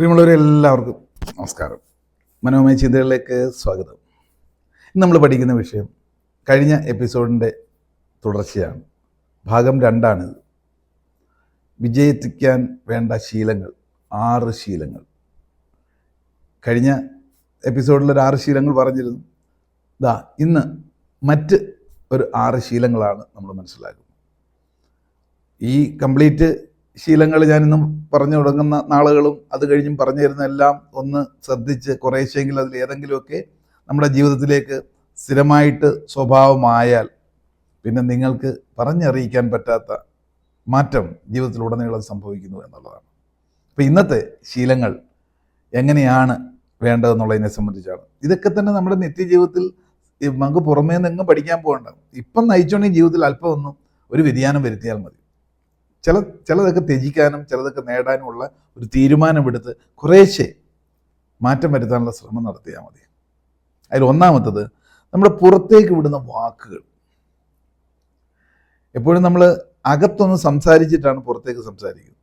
പ്രിയമുള്ളവരെ എല്ലാവർക്കും നമസ്കാരം. മനോമയ ചിന്തകളിലേക്ക് സ്വാഗതം. ഇന്ന് നമ്മൾ പഠിക്കുന്ന വിഷയം കഴിഞ്ഞ എപ്പിസോഡിന്റെ തുടർച്ചയാണ്. ഭാഗം രണ്ടാണിത് വിജയിപ്പിക്കാൻ വേണ്ട ശീലങ്ങൾ ആറ് ശീലങ്ങൾ. കഴിഞ്ഞ എപ്പിസോഡിൽ ഒരു ആറ് ശീലങ്ങൾ പറഞ്ഞിരുന്നു. ദാ ഇന്ന് മറ്റ് ഒരു ആറ് ശീലങ്ങളാണ് നമ്മൾ മനസ്സിലാക്കുന്നത്. ഈ കംപ്ലീറ്റ് ശീലങ്ങൾ ഞാനിന്നും പറഞ്ഞു തുടങ്ങുന്ന നാളുകളും അത് കഴിഞ്ഞും പറഞ്ഞു തരുന്ന എല്ലാം ഒന്ന് ശ്രദ്ധിച്ച് കുറേശ്ശെങ്കിലും അതിൽ ഏതെങ്കിലുമൊക്കെ നമ്മുടെ ജീവിതത്തിലേക്ക് സ്ഥിരമായിട്ട് സ്വഭാവമായാൽ പിന്നെ നിങ്ങൾക്ക് പറഞ്ഞറിയിക്കാൻ പറ്റാത്ത മാറ്റം ജീവിതത്തിലുടനീളം സംഭവിക്കുന്നു എന്നുള്ളതാണ്. അപ്പോൾ ഇന്നത്തെ ശീലങ്ങൾ എങ്ങനെയാണ് വേണ്ടതെന്നുള്ളതിനെ സംബന്ധിച്ചാണ്. ഇതൊക്കെ തന്നെ നമ്മുടെ നിത്യജീവിതത്തിൽ നമുക്ക് പുറമേ നിന്നും പഠിക്കാൻ പോകണ്ട. ഇപ്പം നയിച്ചോണ്ടെങ്കിൽ ജീവിതത്തിൽ അല്പമൊന്നും ഒരു വ്യതിയാനം വരുത്തിയാൽ മതി. ചില ചിലതൊക്കെ ത്യജിക്കാനും ചിലതൊക്കെ നേടാനുമുള്ള ഒരു തീരുമാനമെടുത്ത് കുറേശ്ശെ മാറ്റം വരുത്താനുള്ള ശ്രമം നടത്തിയാൽ മതി. അതിൽ ഒന്നാമത്തത് നമ്മുടെ പുറത്തേക്ക് വിടുന്ന വാക്കുകൾ. എപ്പോഴും നമ്മൾ അകത്തൊന്ന് സംസാരിച്ചിട്ടാണ് പുറത്തേക്ക് സംസാരിക്കുന്നത്.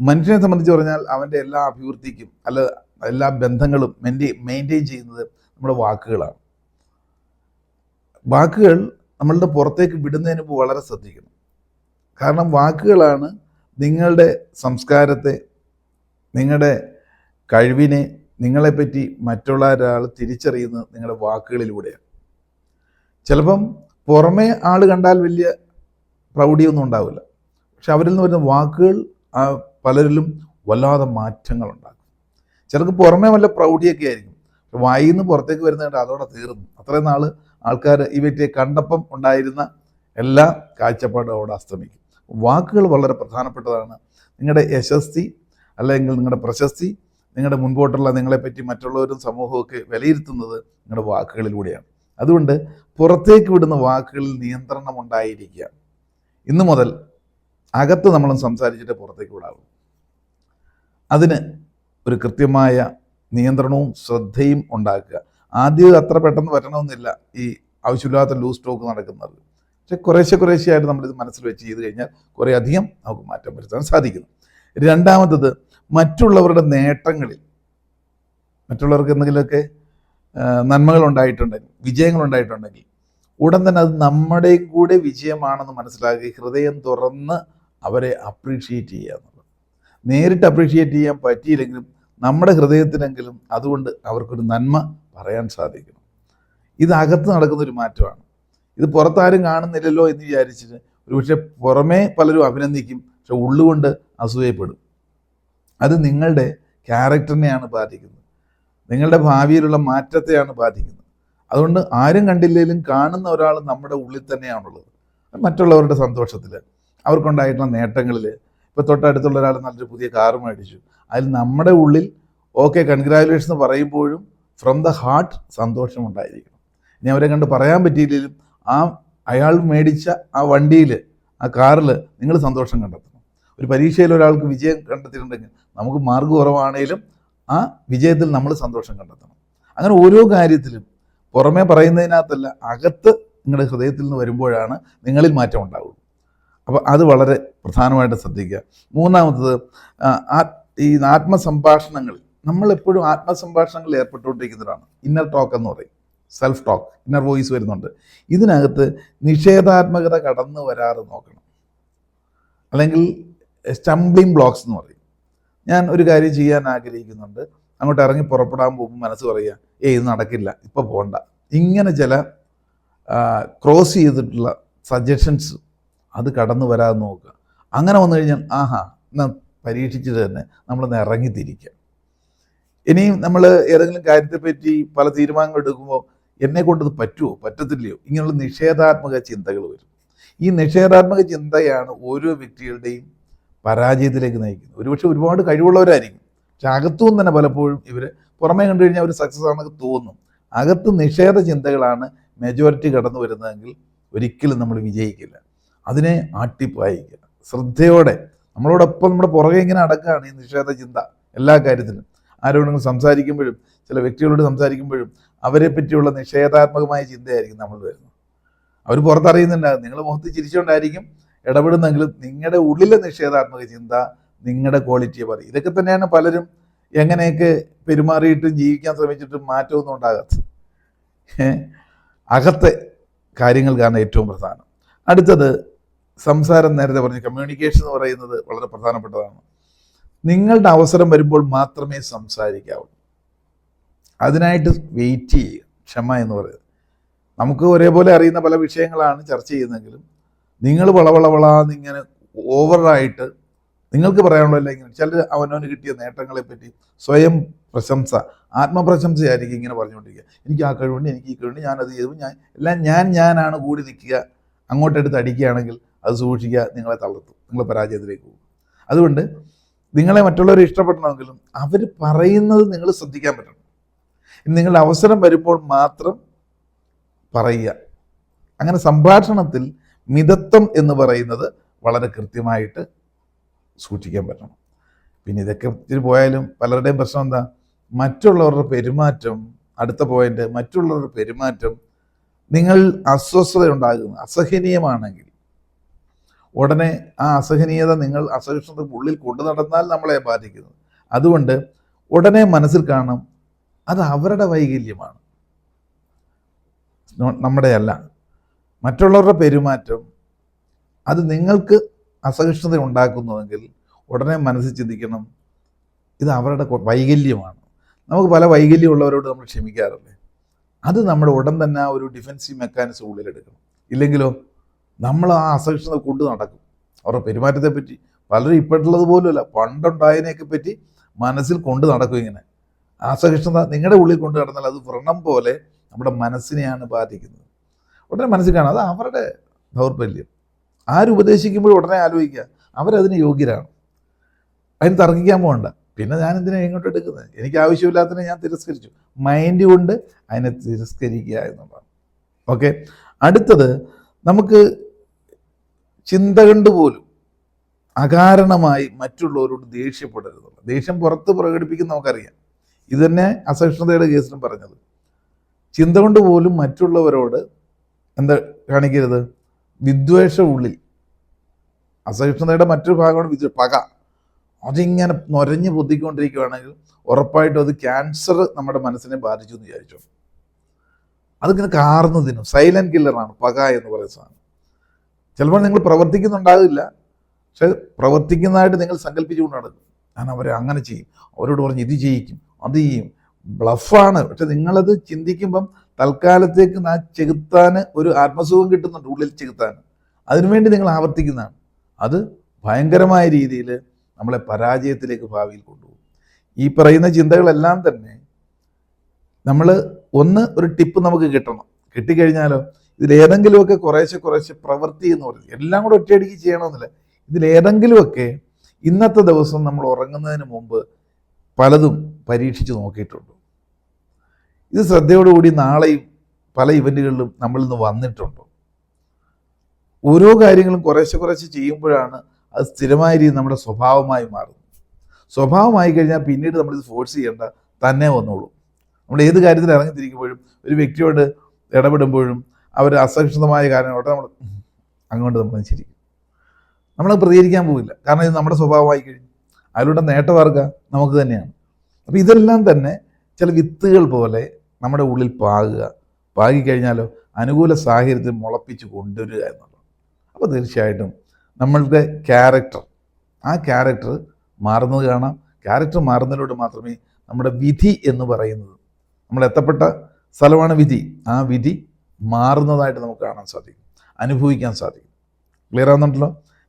മനുഷ്യനെ സംബന്ധിച്ച് പറഞ്ഞാൽ അവന്റെ എല്ലാ അഭിവൃദ്ധിക്കും അല്ല എല്ലാ ബന്ധങ്ങളും മെയിന്റെയിൻ മെയിന്റെയിൻ ചെയ്യുന്നത് നമ്മുടെ വാക്കുകളാണ്. വാക്കുകൾ നമ്മളുടെ പുറത്തേക്ക് വിടുന്നതിന് വളരെ ശ്രദ്ധിക്കണം. കാരണം വാക്കുകളാണ് നിങ്ങളുടെ സംസ്കാരത്തെ നിങ്ങളുടെ കഴിവിനെ നിങ്ങളെപ്പറ്റി മറ്റുള്ള ഒരാൾ തിരിച്ചറിയുന്നത് നിങ്ങളുടെ വാക്കുകളിലൂടെയാണ്. ചിലപ്പം പുറമേ ആൾ കണ്ടാൽ വലിയ പ്രൗഢിയൊന്നും ഉണ്ടാവില്ല. പക്ഷെ അവരിൽ നിന്ന് വരുന്ന വാക്കുകൾ പലരിലും വല്ലാതെ മാറ്റങ്ങൾ ഉണ്ടാക്കും. ചിലർക്ക് പുറമേ വല്ല പ്രൗഢിയൊക്കെ ആയിരിക്കും. വായിൽ നിന്ന് പുറത്തേക്ക് വരുന്നതുകൊണ്ട് അതോടെ തീർന്നു. അത്രയും നാൾ ആൾക്കാർ ഈ വ്യക്തിയെ കണ്ടപ്പം ഉണ്ടായിരുന്ന എല്ലാ കാഴ്ചപ്പാടും അവിടെ അസ്തമിക്കും. വാക്കുകൾ വളരെ പ്രധാനപ്പെട്ടതാണ്. നിങ്ങളുടെ യശസ്തി അല്ലെങ്കിൽ നിങ്ങളുടെ പ്രശസ്തി നിങ്ങളുടെ മുൻപോട്ടുള്ള നിങ്ങളെപ്പറ്റി മറ്റുള്ളവരും സമൂഹമൊക്കെ വിലയിരുത്തുന്നത് നിങ്ങളുടെ വാക്കുകളിലൂടെയാണ്. അതുകൊണ്ട് പുറത്തേക്ക് വിടുന്ന വാക്കുകളിൽ നിയന്ത്രണം ഉണ്ടായിരിക്കുക. ഇന്നു മുതൽ അകത്ത് നമ്മൾ സംസാരിച്ചിട്ട് പുറത്തേക്ക് വിടാവൂ അതിന് ഒരു കൃത്യമായ നിയന്ത്രണവും ശ്രദ്ധയും ഉണ്ടാക്കുക. ആദ്യം അത്ര പെട്ടെന്ന് വരണമെന്നില്ല ഈ ആവശ്യമില്ലാത്ത ലൂസ് ടോക്ക് നടക്കുന്നത്. പക്ഷെ കുറേശ്ശെ കുറേശ്ശെയായിട്ട് നമ്മളിത് മനസ്സിൽ വെച്ച് ചെയ്ത് കഴിഞ്ഞാൽ കുറേ അധികം നമുക്ക് മാറ്റം വരുത്താൻ സാധിക്കുന്നു. രണ്ടാമത്തത് മറ്റുള്ളവരുടെ നേട്ടങ്ങളിൽ മറ്റുള്ളവർക്ക് എന്തെങ്കിലുമൊക്കെ നന്മകൾ ഉണ്ടായിട്ടുണ്ടെങ്കിൽ വിജയങ്ങൾ ഉണ്ടായിട്ടുണ്ടെങ്കിൽ ഉടൻ തന്നെ അത് നമ്മുടെയും കൂടെ വിജയമാണെന്ന് മനസ്സിലാക്കി ഹൃദയം തുറന്ന് അവരെ അപ്രീഷിയേറ്റ് ചെയ്യുക എന്നുള്ളത്. നേരിട്ട് അപ്രീഷിയേറ്റ് ചെയ്യാൻ പറ്റിയില്ലെങ്കിലും നമ്മുടെ ഹൃദയത്തിനെങ്കിലും അതുകൊണ്ട് അവർക്കൊരു നന്മ പറയാൻ സാധിക്കണം ഇത് അകത്ത് നടക്കുന്ന ഒരു മാറ്റമാണ്. ഇത് പുറത്താരും കാണുന്നില്ലല്ലോ എന്ന് വിചാരിച്ചിട്ട് ഒരുപക്ഷെ പുറമേ പലരും അഭിനന്ദിക്കും പക്ഷെ ഉള്ളുകൊണ്ട് അസൂയപ്പെടും. അത് നിങ്ങളുടെ ക്യാരക്ടറിനെയാണ് ബാധിക്കുന്നത്. നിങ്ങളുടെ ഭാവിയിലുള്ള മാറ്റത്തെയാണ് ബാധിക്കുന്നത്. അതുകൊണ്ട് ആരും കണ്ടില്ലെങ്കിലും കാണുന്ന ഒരാൾ നമ്മുടെ ഉള്ളിൽ തന്നെയാണുള്ളത്. മറ്റുള്ളവരുടെ സന്തോഷത്തിൽ. അവർക്കുണ്ടായിട്ടുള്ള നേട്ടങ്ങളിൽ. ഇപ്പോൾ തൊട്ടടുത്തുള്ള ഒരാൾ നല്ലൊരു പുതിയ കാർ മേടിച്ചു. അതിൽ നമ്മുടെ ഉള്ളിൽ ഓക്കെ കൺഗ്രാജുലേഷൻ എന്ന് പറയുമ്പോഴും ഫ്രം ദ ഹാർട്ട് സന്തോഷം ഉണ്ടായിരിക്കണം ഇനി അവരെ കണ്ട് പറയാൻ പറ്റിയില്ലെങ്കിലും ആ അയാൾ മേടിച്ച ആ വണ്ടിയിൽ ആ കാറിൽ നിങ്ങൾ സന്തോഷം കണ്ടെത്തണം. ഒരു പരീക്ഷയിൽ ഒരാൾക്ക് വിജയം കണ്ടെത്തിയിട്ടുണ്ടെങ്കിൽ നമുക്ക് മാർക്ക് കുറവാണേലും ആ വിജയത്തിൽ നമ്മൾ സന്തോഷം കണ്ടെത്തണം. അങ്ങനെ ഓരോ കാര്യത്തിലും പുറമേ പറയുന്നതിനകത്തല്ല അകത്ത് നിങ്ങളുടെ ഹൃദയത്തിൽ നിന്ന് വരുമ്പോഴാണ് നിങ്ങളിൽ മാറ്റം ഉണ്ടാവുള്ളൂ അപ്പോൾ അത് വളരെ പ്രധാനമായിട്ട് ശ്രദ്ധിക്കുക. മൂന്നാമത്തത് ആ ഈ ആത്മസംഭാഷണങ്ങളിൽ നമ്മളെപ്പോഴും ആത്മസംഭാഷണങ്ങളിൽ ഏർപ്പെട്ടുകൊണ്ടിരിക്കുന്നവരാണ്. ഇന്നർ ടോക്ക് എന്ന് പറയും. സെൽഫ് ടോക്ക് ഇന്നർ വോയിസ് വരുന്നുണ്ട്. ഇതിനകത്ത് നിഷേധാത്മകത കടന്നു വരാതെ നോക്കണം. അല്ലെങ്കിൽ സ്റ്റംബ്ലിംഗ് ബ്ലോക്സ് എന്ന് പറയും. ഞാൻ ഒരു കാര്യം ചെയ്യാൻ ആഗ്രഹിക്കുന്നുണ്ട്. അങ്ങോട്ട് ഇറങ്ങി പുറപ്പെടാൻ പോകുമ്പോൾ മനസ്സ് പറയുക ഏയ് ഇത് നടക്കില്ല. ഇപ്പോൾ പോകണ്ട ഇങ്ങനെ ചില ക്രോസ് ചെയ്തിട്ടുള്ള സജഷൻസ് അത് കടന്നു വരാതെ നോക്കുക. അങ്ങനെ വന്നു കഴിഞ്ഞാൽ ആഹാ എന്നാൽ പരീക്ഷിച്ചിട്ട് തന്നെ. നമ്മളൊന്ന് ഇറങ്ങിത്തിരിക്കുക ഇനിയും നമ്മൾ ഏതെങ്കിലും കാര്യത്തെപ്പറ്റി പല തീരുമാനങ്ങൾ എടുക്കുമ്പോൾ എന്നെ കൊണ്ടത് പറ്റുമോ പറ്റത്തില്ലയോ? ഇങ്ങനെയുള്ള നിഷേധാത്മക ചിന്തകൾ വരും. ഈ നിഷേധാത്മക ചിന്തയാണ് ഓരോ വ്യക്തികളുടെയും പരാജയത്തിലേക്ക് നയിക്കുന്നത്. ഒരുപക്ഷെ ഒരുപാട് കഴിവുള്ളവരായിരിക്കും. പക്ഷെ അകത്തും തന്നെ പലപ്പോഴും ഇവർ പുറമേ കണ്ടു കഴിഞ്ഞാൽ അവർ സക്സസ് ആണെന്നൊക്കെ തോന്നും. അകത്ത് നിഷേധ ചിന്തകളാണ് മെജോറിറ്റി കടന്നു വരുന്നതെങ്കിൽ ഒരിക്കലും നമ്മൾ വിജയിക്കില്ല. അതിനെ ആട്ടിപ്പായിക്കുക. ശ്രദ്ധയോടെ നമ്മളോടൊപ്പം നമ്മുടെ പുറകെ ഇങ്ങനെ അടക്കുകയാണ് ഈ നിഷേധ ചിന്ത എല്ലാ കാര്യത്തിലും. ആരോടെങ്കിലും സംസാരിക്കുമ്പോഴും ചില വ്യക്തികളോട് സംസാരിക്കുമ്പോഴും അവരെ പറ്റിയുള്ള നിഷേധാത്മകമായ ചിന്തയായിരിക്കും നമ്മൾ വരുന്നത്. അവർ പുറത്തറിയുന്നുണ്ടാകും. നിങ്ങൾ മുഖത്ത് ചിരിച്ചുകൊണ്ടായിരിക്കും ഇടപെടുന്നെങ്കിലും നിങ്ങളുടെ ഉള്ളിലെ നിഷേധാത്മക ചിന്ത നിങ്ങളുടെ ക്വാളിറ്റിയെ പറയും. ഇതൊക്കെ തന്നെയാണ് പലരും എങ്ങനെയൊക്കെ പെരുമാറിയിട്ടും ജീവിക്കാൻ ശ്രമിച്ചിട്ടും മാറ്റമൊന്നും ഉണ്ടാകാത്ത ഏ? അകത്തെ കാര്യങ്ങൾക്കാണ് ഏറ്റവും പ്രധാനം. അടുത്തത് സംസാരം നേരത്തെ പറഞ്ഞു കമ്മ്യൂണിക്കേഷൻ എന്ന് പറയുന്നത് വളരെ പ്രധാനപ്പെട്ടതാണ്. നിങ്ങളുടെ അവസരം വരുമ്പോൾ മാത്രമേ സംസാരിക്കാവൂ അതിനായിട്ട് വെയിറ്റ് ചെയ്യുക ക്ഷമ എന്ന് പറയുന്നത്. നമുക്ക് ഒരേപോലെ അറിയുന്ന പല വിഷയങ്ങളാണ് ചർച്ച ചെയ്യുന്നതെങ്കിലും നിങ്ങൾ വളവളവളാന്ന് ഇങ്ങനെ ഓവറായിട്ട് നിങ്ങൾക്ക് പറയാനുള്ളതല്ല ഇങ്ങനെ. ചില അവനവന് കിട്ടിയ നേട്ടങ്ങളെ പറ്റി സ്വയം പ്രശംസ ആത്മപ്രശംസയായിരിക്കും ഇങ്ങനെ പറഞ്ഞുകൊണ്ടിരിക്കുക. എനിക്ക് ആ കഴിവുണ്ട് എനിക്ക് ഈ കഴിവുണ്ട് ഞാനത് ചെയ്തു ഞാൻ എല്ലാം ഞാൻ ഞാനാണ് കൂടി നിൽക്കുക അങ്ങോട്ടെടുത്ത് അടിക്കുകയാണെങ്കിൽ അത് സൂക്ഷിക്കുക നിങ്ങളെ തളർത്തും നിങ്ങളെ പരാജയത്തിലേക്ക് പോകും. അതുകൊണ്ട് നിങ്ങളെ മറ്റുള്ളവരെ ഇഷ്ടപ്പെടണമെങ്കിലും അവർ പറയുന്നത് നിങ്ങൾ ശ്രദ്ധിക്കാൻ പറ്റണം. നിങ്ങളുടെ അവസരം വരുമ്പോൾ മാത്രം പറയുക. അങ്ങനെ സംഭാഷണത്തിൽ മിതത്വം എന്ന് പറയുന്നത് വളരെ കൃത്യമായിട്ട് സൂക്ഷിക്കാൻ പറ്റണം. പിന്നെ ഇതൊക്കെ ഇത്തിരി പോയാലും പലരുടെയും പ്രശ്നം എന്താ? മറ്റുള്ളവരുടെ പെരുമാറ്റം അടുത്ത പോയിന്റ് മറ്റുള്ളവരുടെ പെരുമാറ്റം നിങ്ങൾ അസ്വസ്ഥത ഉണ്ടാകുന്നു അസഹനീയമാണെങ്കിൽ. ഉടനെ ആ അസഹനീയത നിങ്ങൾ അസഹിഷ്ണുത ഉള്ളിൽ കൊണ്ടു നടന്നാൽ നമ്മളെ ബാധിക്കുന്നു. അതുകൊണ്ട് ഉടനെ മനസ്സിൽ കാണും അത് അവരുടെ വൈകല്യമാണ്. നമ്മുടെയല്ല മറ്റുള്ളവരുടെ പെരുമാറ്റം അത് നിങ്ങൾക്ക് അസഹിഷ്ണുത ഉണ്ടാക്കുന്നുവെങ്കിൽ ഉടനെ മനസ്സിൽ ചിന്തിക്കണം ഇത് അവരുടെ വൈകല്യമാണ്. നമുക്ക് പല വൈകല്യമുള്ളവരോട് നമ്മൾ ക്ഷമിക്കാറില്ലേ? അത് നമ്മുടെ ഉടൻ തന്നെ ഒരു ഡിഫൻസീവ് മെക്കാനിസം ഉള്ളിലെടുക്കണം. ഇല്ലെങ്കിലോ നമ്മൾ ആ അസഹിഷ്ണുത കൊണ്ട് നടക്കും. അവരുടെ പെരുമാറ്റത്തെ പറ്റി പലരും ഇപ്പോഴുള്ളത് പോലുമല്ല പണ്ടുണ്ടായതിനെയൊക്കെ പറ്റി മനസ്സിൽ കൊണ്ടു നടക്കും ഇങ്ങനെ. അസഹിഷ്ണുത നിങ്ങളുടെ ഉള്ളിൽ കൊണ്ട് നടന്നാൽ അത് വ്രണം പോലെ നമ്മുടെ മനസ്സിനെയാണ് ബാധിക്കുന്നത്. ഉടനെ മനസ്സിൽ കാണാം അത് അവരുടെ ദൗർബല്യം. ആര് ഉപദേശിക്കുമ്പോൾ ഉടനെ ആലോചിക്കുക അവരതിന് യോഗ്യരാണ്. അതിന് തർക്കിക്കാൻ പോകണ്ട. പിന്നെ ഞാൻ എന്തിനാ ഇങ്ങോട്ട് എടുക്കുന്നത്? എനിക്ക് ആവശ്യമില്ലാത്തതിനെ ഞാൻ തിരസ്കരിച്ചു. മൈൻഡ് കൊണ്ട് അതിനെ തിരസ്കരിക്കുക എന്നുള്ളതാണ്. ഓക്കെ? അടുത്തത് നമുക്ക് ചിന്ത കൊണ്ട് പോലും അകാരണമായി മറ്റുള്ളവരോട് ദേഷ്യപ്പെടരുത്. ദേഷ്യം പുറത്ത് പ്രകടിപ്പിക്കുന്ന നമുക്കറിയാം. ഇത് തന്നെ അസഹിഷ്ണുതയുടെ കേസിലും പറഞ്ഞത്. ചിന്ത കൊണ്ട് പോലും മറ്റുള്ളവരോട് എന്താ കാണിക്കരുത്? വിദ്വേഷ ഉള്ളിൽ. അസഹിഷ്ണുതയുടെ മറ്റൊരു ഭാഗമാണ് വിദ്വേഷ പക. അതിങ്ങനെ നൊരഞ്ഞ് പൊതിക്കൊണ്ടിരിക്കുകയാണെങ്കിൽ ഉറപ്പായിട്ടും അത് ക്യാൻസർ നമ്മുടെ മനസ്സിനെ ബാധിച്ചു എന്ന് വിചാരിച്ചു. അതിങ്ങനെ കാർന്നു തിന്നും. സൈലന്റ് കില്ലറാണ് പക എന്ന് പറയുന്ന സാധനം. ചിലപ്പോൾ നിങ്ങൾ പ്രവർത്തിക്കുന്നുണ്ടാകില്ല പക്ഷെ പ്രവർത്തിക്കുന്നതായിട്ട് നിങ്ങൾ സങ്കല്പിച്ചുകൊണ്ട് നടക്കും ഞാൻ അവരെ അങ്ങനെ ചെയ്യും. അവരോട് പറഞ്ഞ് ഇത് ചെയ്യിക്കും അത് ചെയ്യും. ബ്ലഫാണ്. പക്ഷെ നിങ്ങളത് ചിന്തിക്കുമ്പം തൽക്കാലത്തേക്ക് ആ ചെകുത്താന് ഒരു ആത്മസുഖം കിട്ടുന്നുണ്ട് ഉള്ളിൽ ചെകുത്താൻ. അതിനുവേണ്ടി നിങ്ങൾ ആവർത്തിക്കുന്നതാണ്. അത് ഭയങ്കരമായ രീതിയിൽ നമ്മളെ പരാജയത്തിലേക്ക് ഭാവിയിൽ കൊണ്ടുപോകും. ഈ പറയുന്ന ചിന്തകളെല്ലാം തന്നെ നമ്മൾ ഒന്ന് ഒരു ടിപ്പ് നമുക്ക് കിട്ടണം. കിട്ടിക്കഴിഞ്ഞാലോ ഇതിലേതെങ്കിലുമൊക്കെ കുറേശ്ശെ കുറേശ്ശെ പ്രവൃത്തി എന്ന് പറയുന്നത്. എല്ലാം കൂടെ ഒറ്റയടിക്ക് ചെയ്യണമെന്നില്ല. ഇതിലേതെങ്കിലുമൊക്കെ ഇന്നത്തെ ദിവസം നമ്മൾ ഉറങ്ങുന്നതിന് മുമ്പ് പലതും പരീക്ഷിച്ച് നോക്കിയിട്ടുണ്ട്. ഇത് ശ്രദ്ധയോടുകൂടി നാളെയും പല ഇവന്റുകളിലും നമ്മളിൽ നിന്ന് വന്നിട്ടുണ്ട്. ഓരോ കാര്യങ്ങളും കുറേശ്ശെ കുറേശ്ശെ ചെയ്യുമ്പോഴാണ് അത് സ്ഥിരമായ രീതി നമ്മുടെ സ്വഭാവമായി മാറുന്നത്. സ്വഭാവമായി കഴിഞ്ഞാൽ പിന്നീട് നമ്മളിത് ഫോഴ്സ് ചെയ്യേണ്ട തന്നെ വന്നോളൂ. നമ്മൾ ഏത് കാര്യത്തിൽ ഇറങ്ങിത്തിരിക്കുമ്പോഴും ഒരു വ്യക്തിയോട് ഇടപെടുമ്പോഴും അവർ അസഹിഷ്ണുതമായ കാര്യങ്ങളോട് നമ്മൾ അങ്ങോട്ട് നമ്മൾ ചിരിക്കും. നമ്മൾ പ്രതികരിക്കാൻ പോവില്ല. കാരണം ഇത് നമ്മുടെ സ്വഭാവമായി കഴിഞ്ഞു. അതിലൂടെ നേട്ടമാർക്ക നമുക്ക് തന്നെയാണ്. അപ്പോൾ ഇതെല്ലാം തന്നെ ചില വിത്തുകൾ പോലെ നമ്മുടെ ഉള്ളിൽ പാകുക. പാകിക്കഴിഞ്ഞാലോ അനുകൂല സാഹചര്യത്തിൽ മുളപ്പിച്ച് കൊണ്ടുവരിക എന്നുള്ളത്. അപ്പോൾ തീർച്ചയായിട്ടും നമ്മളുടെ ക്യാരക്ടർ ആ ക്യാരക്ടർ മാറുന്നത് കാണാം. ക്യാരക്ടർ മാറുന്നതിലൂടെ മാത്രമേ നമ്മുടെ വിധി എന്ന് പറയുന്നത് നമ്മൾ എത്തപ്പെട്ട സ്ഥലമാണ് വിധി. ആ വിധി മാറുന്നതായിട്ട് നമുക്ക് കാണാൻ സാധിക്കും. അനുഭവിക്കാൻ സാധിക്കും. ക്ലിയർ ആവുന്നുണ്ടല്ലോ?